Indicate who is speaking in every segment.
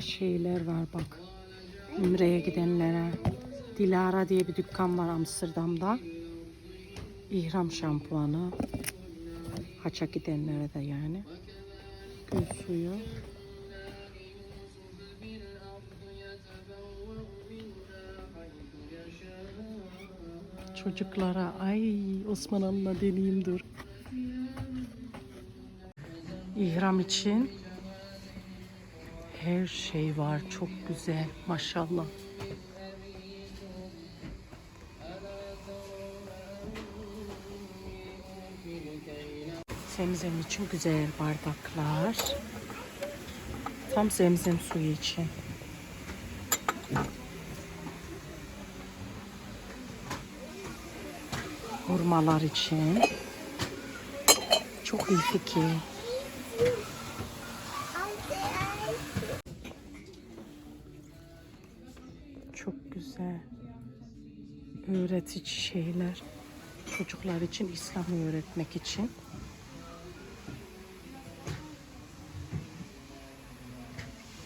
Speaker 1: şeyler var bak. Ümre'ye gidenlere. Dilara diye bir dükkan var Amsterdam'da. İhram şampuanı. Haça gidenlere de yani. Göz suyu. Çocuklara ay Osman Hanım'la deneyeyim dur. İhram için her şey var. Çok güzel. Maşallah. Zemzem için güzel bardaklar. Tam zemzem suyu için. Hurmalar için. Çok iyi fikir. Öğretici şeyler. Çocuklar için, İslam'ı öğretmek için.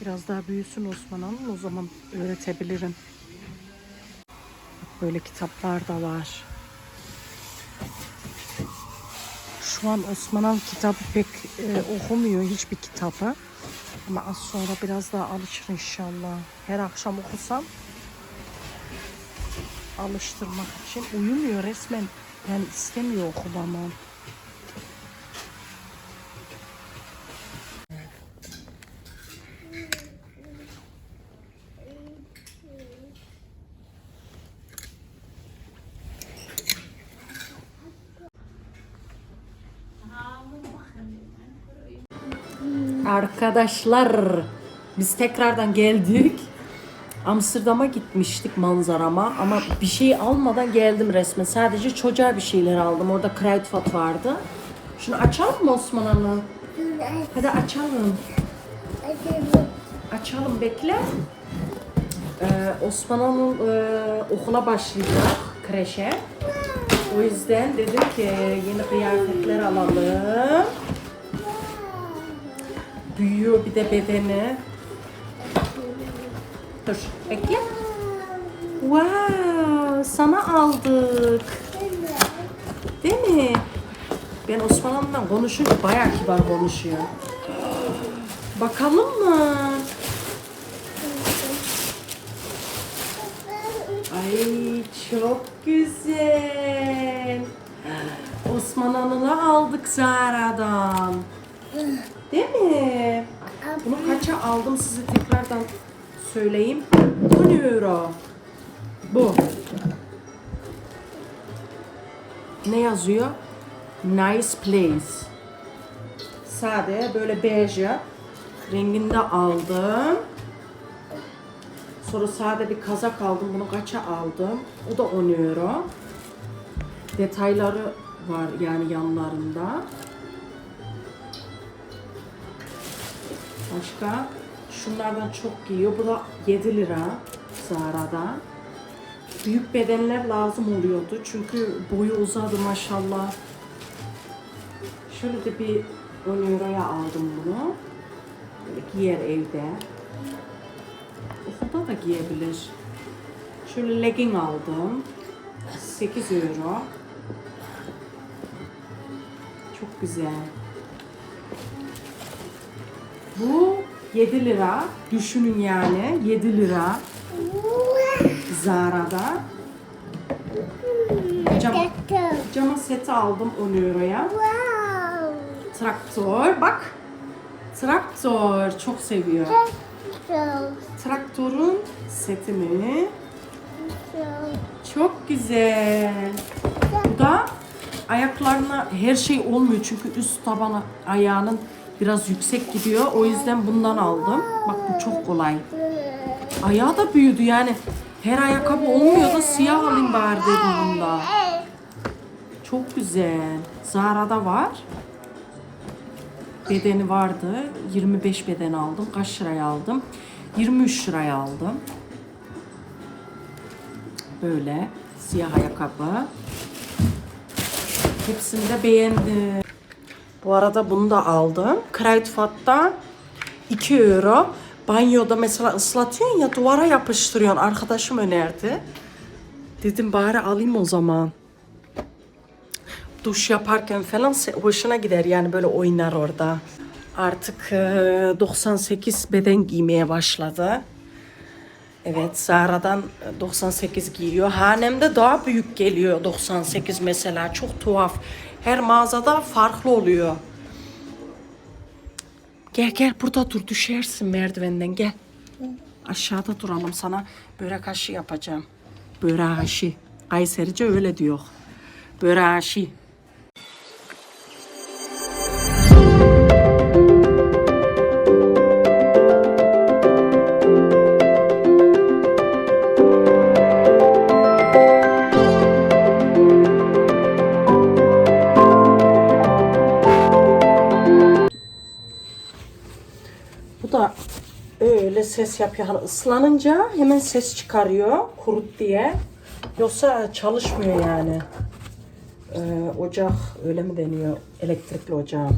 Speaker 1: Biraz daha büyüsün Osman Hanım o zaman öğretebilirim. Böyle kitaplar da var. Şu an Osman Han kitabı pek e, okumuyor hiçbir kitabı. Ama az sonra biraz daha alışır inşallah. Her akşam okusam alıştırmak için uyumuyor resmen. Yani istemiyor okumamı. Arkadaşlar biz tekrardan geldik. Amsterdam'a gitmiştik manzarama ama bir şey almadan geldim resmen. Sadece çocuğa bir şeyler aldım. Orada Kruidvat vardı. Şunu açalım mı Osman Hanım? Hadi açalım. Açalım bekle. Ee, Osman Hanım e, okula başlayacak kreşe. O yüzden dedim ki yeni kıyafetler alalım. Büyüyor bir de bedeni. Dur bekle. Wow, sana aldık. Değil mi? Ben Osman Hanım'la konuşunca bayağı kibar konuşuyor. Bakalım mı? Ay çok güzel. Osman Hanım'la aldık Zara'dan. Değil mi? Bunu kaça aldım size tekrardan söyleyeyim. 10 euro. Bu. Ne yazıyor? Nice place. Sade böyle bej renginde aldım. Sonra sade bir kazak aldım. Bunu kaça aldım? O da 10 euro. Detayları var yani yanlarında. Başka şunlardan çok giyiyor. Bu da 7 lira Zara'da. Büyük bedenler lazım oluyordu. Çünkü boyu uzadı maşallah. Şöyle de bir 10 euroya aldım bunu. Böyle giyer evde. Okulda da giyebilir. Şöyle legging aldım. 8 euro. Çok güzel. Bu 7 lira. Düşünün yani 7 lira. Zara'da. Cam, cama seti aldım 10 euroya. Traktör bak. Traktör çok seviyor. Traktörün setini. Çok güzel. Bu da ayaklarına her şey olmuyor çünkü üst tabanı ayağının biraz yüksek gidiyor. O yüzden bundan aldım. Bak bu çok kolay. Ayağı da büyüdü yani. Her ayakkabı olmuyor da siyah alayım bari dedim bunda. Çok güzel. Zara'da var. Bedeni vardı. 25 beden aldım. Kaç liraya aldım? 23 liraya aldım. Böyle siyah ayakkabı. Hepsini de beğendim. Bu arada bunu da aldım. Kruidvat'ta 2 euro. banyoda mesela ıslatıyorsun ya duvara yapıştırıyorsun. Arkadaşım önerdi. Dedim bari alayım o zaman. Duş yaparken falan hoşuna gider yani böyle oynar orada. Artık e, 98 beden giymeye başladı. Evet Zara'dan e, 98 giyiyor. Hanemde daha büyük geliyor 98 mesela. Çok tuhaf. Her mağazada farklı oluyor. Gel gel burada dur düşersin merdivenden gel. Aşağıda duralım sana börek aşı yapacağım. Börek aşı. Kayserice öyle diyor. Börek aşı. Ses yapıyor. Hani ıslanınca hemen ses çıkarıyor kurut diye. Yoksa çalışmıyor yani. Ee, ocak öyle mi deniyor? Elektrikli ocağın.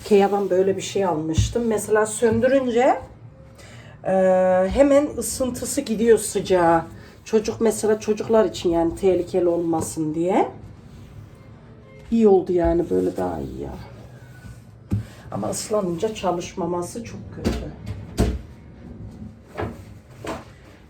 Speaker 1: Ikea'dan böyle bir şey almıştım. Mesela söndürünce e, hemen ısıntısı gidiyor sıcağa. Çocuk mesela çocuklar için yani tehlikeli olmasın diye. İyi oldu yani böyle daha iyi ya. Ama ıslanınca çalışmaması çok kötü.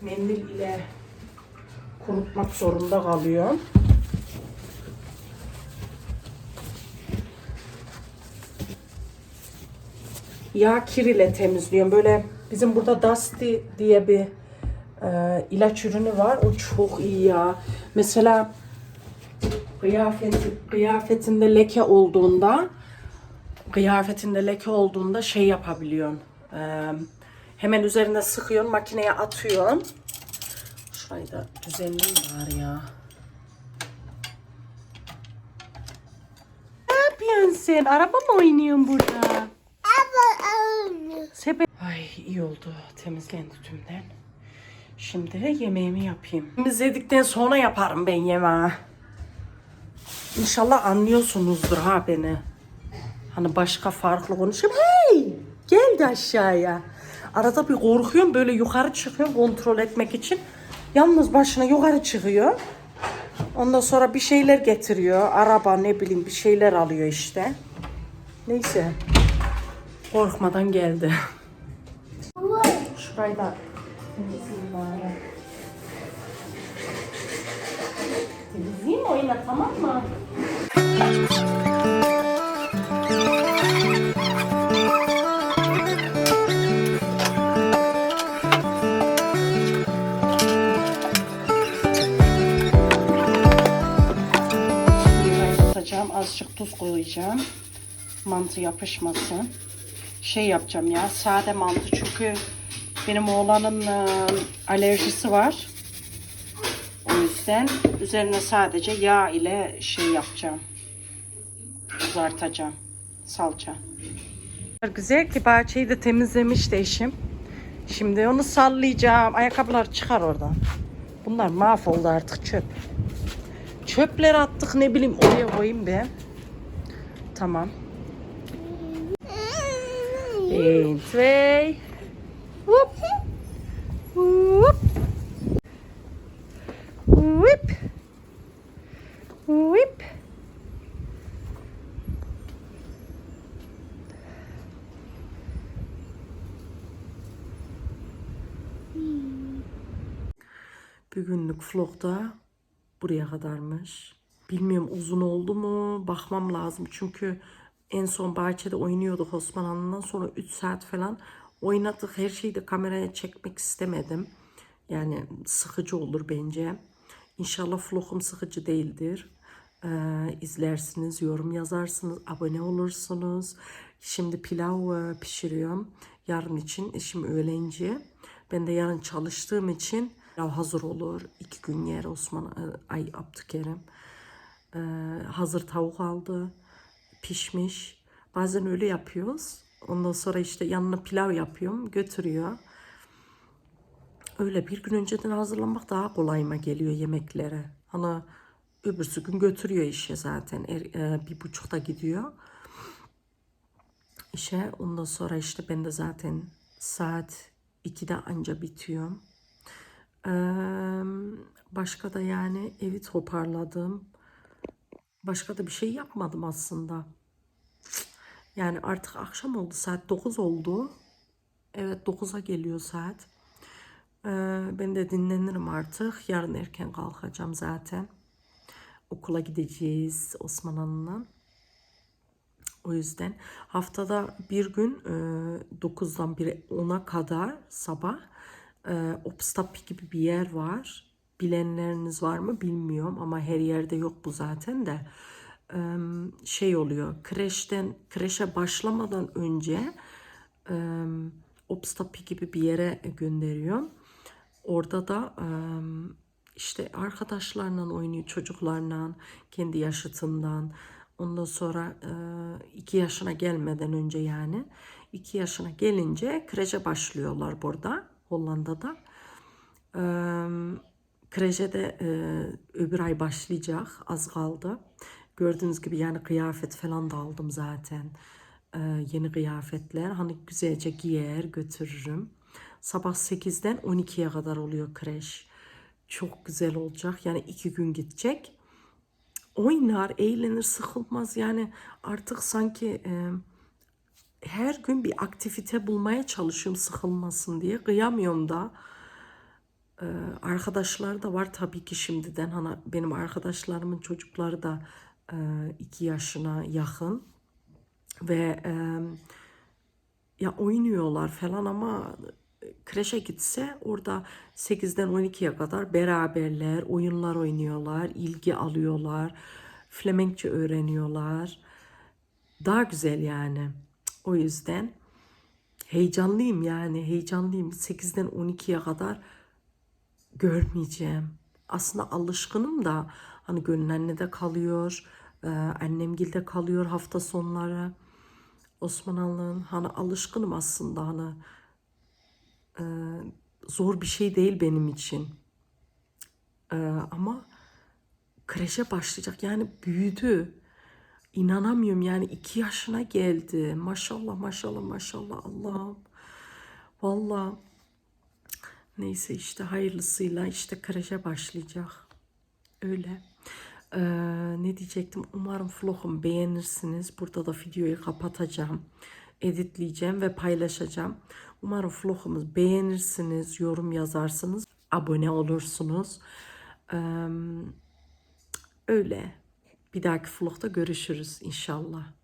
Speaker 1: Mendil ile kurutmak zorunda kalıyor. Yağ kir ile temizliyorum. Böyle bizim burada Dusty diye bir e, ilaç ürünü var. O çok iyi ya. Mesela kıyafeti, kıyafetinde leke olduğunda kıyafetinde leke olduğunda şey yapabiliyorsun. Ee, hemen üzerine sıkıyorsun, makineye atıyorsun. Şurayı da düzenleyeyim bari ya. Ne yapıyorsun sen? Araba mı oynuyorsun burada? Sepet. Ay iyi oldu. Temizlendi tümden. Şimdi yemeğimi yapayım. Temizledikten sonra yaparım ben yemeği. İnşallah anlıyorsunuzdur ha beni. Hani başka farklı konuşuyorum. Hey! Gel de aşağıya. Arada bir korkuyorum böyle yukarı çıkıyorum kontrol etmek için. Yalnız başına yukarı çıkıyor. Ondan sonra bir şeyler getiriyor. Araba ne bileyim bir şeyler alıyor işte. Neyse. Korkmadan geldi. Şurayı da oyna tamam mı? Koyacağım. Mantı yapışmasın. Şey yapacağım ya sade mantı çünkü benim oğlanın e, alerjisi var. O yüzden üzerine sadece yağ ile şey yapacağım. Kızartacağım. Salça. Güzel ki bahçeyi de temizlemişti eşim. Şimdi onu sallayacağım. Ayakkabılar çıkar oradan. Bunlar mahvoldu artık çöp. Çöpleri attık ne bileyim oraya koyayım be. Tamam. And three. Whoop. Whoop. Whip. Whip. Bir günlük vlogda buraya kadarmış. Bilmiyorum uzun oldu mu bakmam lazım çünkü en son bahçede oynuyorduk Osman Hanım'dan sonra 3 saat falan oynadık. Her şeyi de kameraya çekmek istemedim. Yani sıkıcı olur bence. İnşallah vlogum sıkıcı değildir. Ee, izlersiniz, yorum yazarsınız, abone olursunuz. Şimdi pilav e, pişiriyorum. Yarın için eşim öğlenci. Ben de yarın çalıştığım için pilav hazır olur. İki gün yer Osman, e, ay Abdükerim. Ee, hazır tavuk aldı. Pişmiş. Bazen öyle yapıyoruz. Ondan sonra işte yanına pilav yapıyorum. Götürüyor. Öyle bir gün önceden hazırlamak daha kolayıma geliyor yemeklere. Hani öbürsü gün götürüyor işe zaten. Er, e, bir buçukta gidiyor. işe. Ondan sonra işte ben de zaten saat 2'de anca bitiyorum. Ee, başka da yani evi toparladım. Başka da bir şey yapmadım aslında. Yani artık akşam oldu. Saat 9 oldu. Evet 9'a geliyor saat. Ee, ben de dinlenirim artık. Yarın erken kalkacağım zaten. Okula gideceğiz Osman Han'la. O yüzden haftada bir gün e, 9'dan 1'e 10'a kadar sabah e, gibi bir yer var. Bilenleriniz var mı bilmiyorum ama her yerde yok bu zaten de. Şey oluyor kreşten kreşe başlamadan önce Opstapi gibi bir yere gönderiyor. Orada da işte arkadaşlarla oynuyor, çocuklarla, kendi yaşıtından. Ondan sonra e, iki yaşına gelmeden önce yani iki yaşına gelince kreşe başlıyorlar burada Hollanda'da. E, kreşe de e, öbür ay başlayacak az kaldı. Gördüğünüz gibi yani kıyafet falan da aldım zaten. E, yeni kıyafetler hani güzelce giyer götürürüm. Sabah 8'den 12'ye kadar oluyor kreş. Çok güzel olacak. Yani iki gün gidecek oynar, eğlenir, sıkılmaz. Yani artık sanki e, her gün bir aktivite bulmaya çalışıyorum sıkılmasın diye. Kıyamıyorum da. E, arkadaşlar da var tabii ki şimdiden. Hani benim arkadaşlarımın çocukları da e, iki yaşına yakın. Ve e, ya oynuyorlar falan ama kreşe gitse orada 8'den 12'ye kadar beraberler, oyunlar oynuyorlar, ilgi alıyorlar, Flemenkçe öğreniyorlar. Daha güzel yani. O yüzden heyecanlıyım yani heyecanlıyım. 8'den 12'ye kadar görmeyeceğim. Aslında alışkınım da hani gönül annede kalıyor, e, annemgilde kalıyor hafta sonları. Osmanlı'nın hani alışkınım aslında hani e, zor bir şey değil benim için. E, ama kreşe başlayacak yani büyüdü. İnanamıyorum yani iki yaşına geldi. Maşallah maşallah maşallah Allah'ım. Vallahi neyse işte hayırlısıyla işte kreşe başlayacak. Öyle. Ee, ne diyecektim? Umarım vlogumu beğenirsiniz. Burada da videoyu kapatacağım. Editleyeceğim ve paylaşacağım. Umarım vlogumu beğenirsiniz. Yorum yazarsınız. Abone olursunuz. Ee, öyle. Bir dahaki vlogda görüşürüz inşallah.